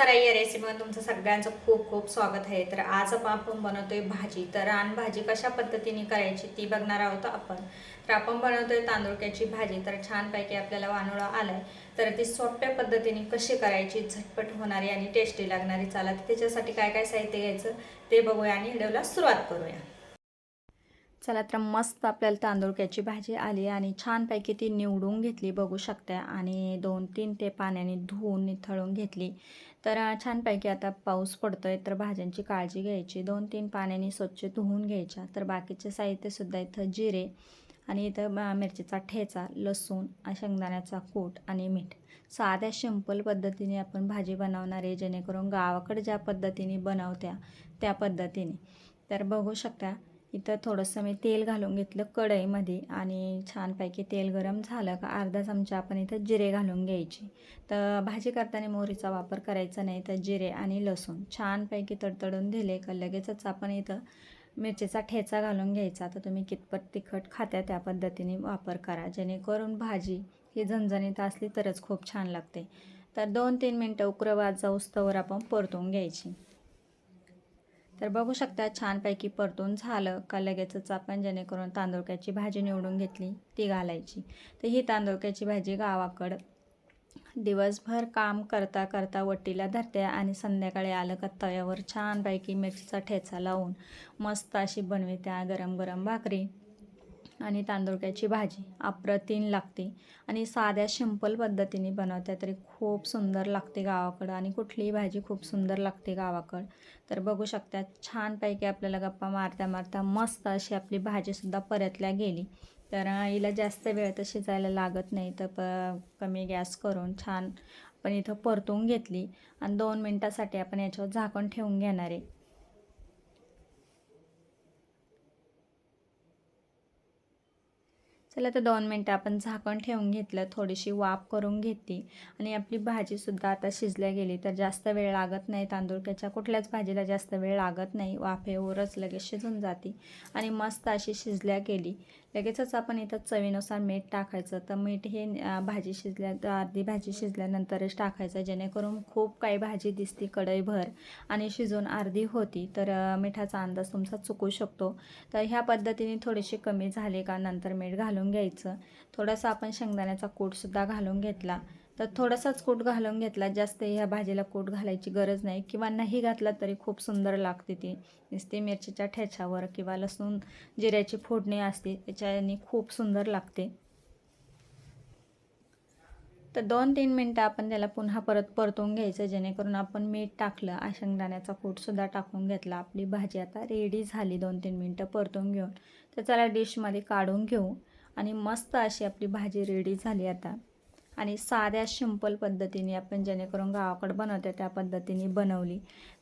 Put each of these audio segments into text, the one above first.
मस्त राई या रेसिपीमध्ये तुमचं सगळ्यांचं खूप खूप स्वागत आहे. तर आज आपण बनवतोय भाजी. तर रानभाजी भाजी कशा पद्धतीने करायची ती बघणार आहोत आपण. तर आपण बनवतोय तांदूळक्याची भाजी. तर छानपैकी आपल्याला वानोळा आलाय. तर ती सोप्या पद्धतीने कशी करायची झटपट होणारी आणि टेस्टी लागणारी चालत तर त्याच्यासाठी काय काय साहित्य घ्यायचं ते बघूया आणि व्हिडिओला सुरुवात करूया. चला तर मस्त आपल्याला तांदूळक्याची भाजी आली आणि छानपैकी ती निवडून घेतली बघू शकता. आणि दोन तीन ते पाण्याने धुवून निथळून घेतली. तर छानपैकी आता पाऊस पडतो आहे तर भाज्यांची काळजी घ्यायची. दोन तीन पाण्याने स्वच्छ धुवून घ्यायच्या. तर बाकीचे साहित्यसुद्धा इथं जिरे आणि इथं मिरचीचा ठेचा लसूण शेंगदाण्याचा कूट आणि मीठ. साध्या सिंपल पद्धतीने आपण भाजी बनवणार आहे जेणेकरून गावाकडे ज्या पद्धतीने बनवत्या त्या पद्धतीने. तर बघू शकता इथं थोडंसं मी तेल घालून घेतलं कढईमध्ये आणि छानपैकी तेल गरम झालं का अर्धा चमचा आपण इथं जिरे घालून घ्यायची. तर भाजी करताना मोहरीचा वापर करायचा नाही तर जिरे आणि लसूण छानपैकी तडतडून दिले का लगेचच आपण इथं मिरचीचा ठेचा घालून घ्यायचा. तर तुम्ही कितपत तिखट खात्या त्या पद्धतीने वापर करा. जेणेकरून भाजी ही झणझणीत असली तरच खूप छान लागते. तर दोन तीन मिनटं उक्रवात जाऊस्तवर आपण परतून घ्यायची. तर बघू शकता छानपैकी परतून झालं का लगेचच आपण जेणेकरून तांदूळक्याची भाजी निवडून घेतली ती घालायची. तर ही तांदूळक्याची भाजी गावाकडं दिवसभर काम करता करता वटीला धरते आणि संध्याकाळी आलं का तव्यावर छानपैकी मिरचीचा ठेचा लावून मस्त अशी बनवित्या गरम गरम भाकरी. आणि तांदूळक्याची भाजी अप्रतिम लागते. आणि साध्या सिंपल पद्धतीने बनवत्या तरी खूप सुंदर लागते गावाकडं. आणि कुठलीही भाजी खूप सुंदर लागते गावाकडं. तर बघू शकता छानपैकी आपल्याला गप्पा मारता मारता मस्त अशी आपली भाजीसुद्धा परतल्या गेली. तर हिला जास्त वेळ तर शिजायला लागत नाही तर प कमी गॅस करून छान आपण इथं परतून घेतली. आणि दोन मिनटासाठी आपण याच्यावर झाकण ठेवून घेणार आहे. चला तर दोन मिनटं आपण झाकण ठेवून घेतलं थोडीशी वाफ करून घेतली. आणि आपली भाजीसुद्धा आता शिजल्या गेली तर जास्त वेळ लागत नाही. तांदूळक्याच्या कुठल्याच भाजीला जास्त वेळ लागत नाही. वाफेवरच लगेच शिजून जाते. आणि मस्त अशी शिजल्या गेली. लगेचच आपण इथं चवीनुसार मीठ टाकायचं. तर मीठ हे भाजी शिजल्या अर्धी भाजी शिजल्यानंतरच टाकायचं. जेणेकरून खूप काही भाजी दिसती कढईभर आणि शिजून अर्धी होती. तर मिठाचा अंदाज तुमचा चुकू शकतो. तर ह्या पद्धतीने थोडीशी कमी झाली का नंतर मीठ घालून घ्यायचं. थोडासा आपण शेंगदाण्याचा कूटसुद्धा घालून घेतला. तर थोडासाच कूट घालून घेतला. जास्त ह्या भाजीला कूट घालायची गरज नाही. किंवा नाही घातला तरी खूप सुंदर लागते ती. नुसती मिरचीच्या ठेच्यावर किंवा लसूण जिऱ्याची फोडणी असते त्याच्याने खूप सुंदर लागते. तर दोन तीन मिनटं आपण त्याला पुन्हा परत परतून घ्यायचं. जेणेकरून आपण मीठ टाकलं शेंगदाण्याचा कूटसुद्धा टाकून घेतला. आपली भाजी आता रेडी झाली. दोन तीन मिनटं परतून घेऊन. तर चला डिशमध्ये काढून घेऊ. आणि मस्त अशी आपली भाजी रेडी झाली आता. आणि साध्या सिंपल पद्धतीने आपण जेणेकरून गावाकडं बनवते त्या पद्धतीने बनवली.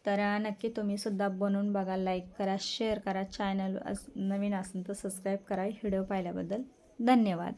तर नक्की तुम्ही सुद्धा बनवून बघा लाईक करा शेअर करा. चॅनल नवीन असेल तर सबस्क्राईब करा. व्हिडिओ पाहिल्याबद्दल धन्यवाद.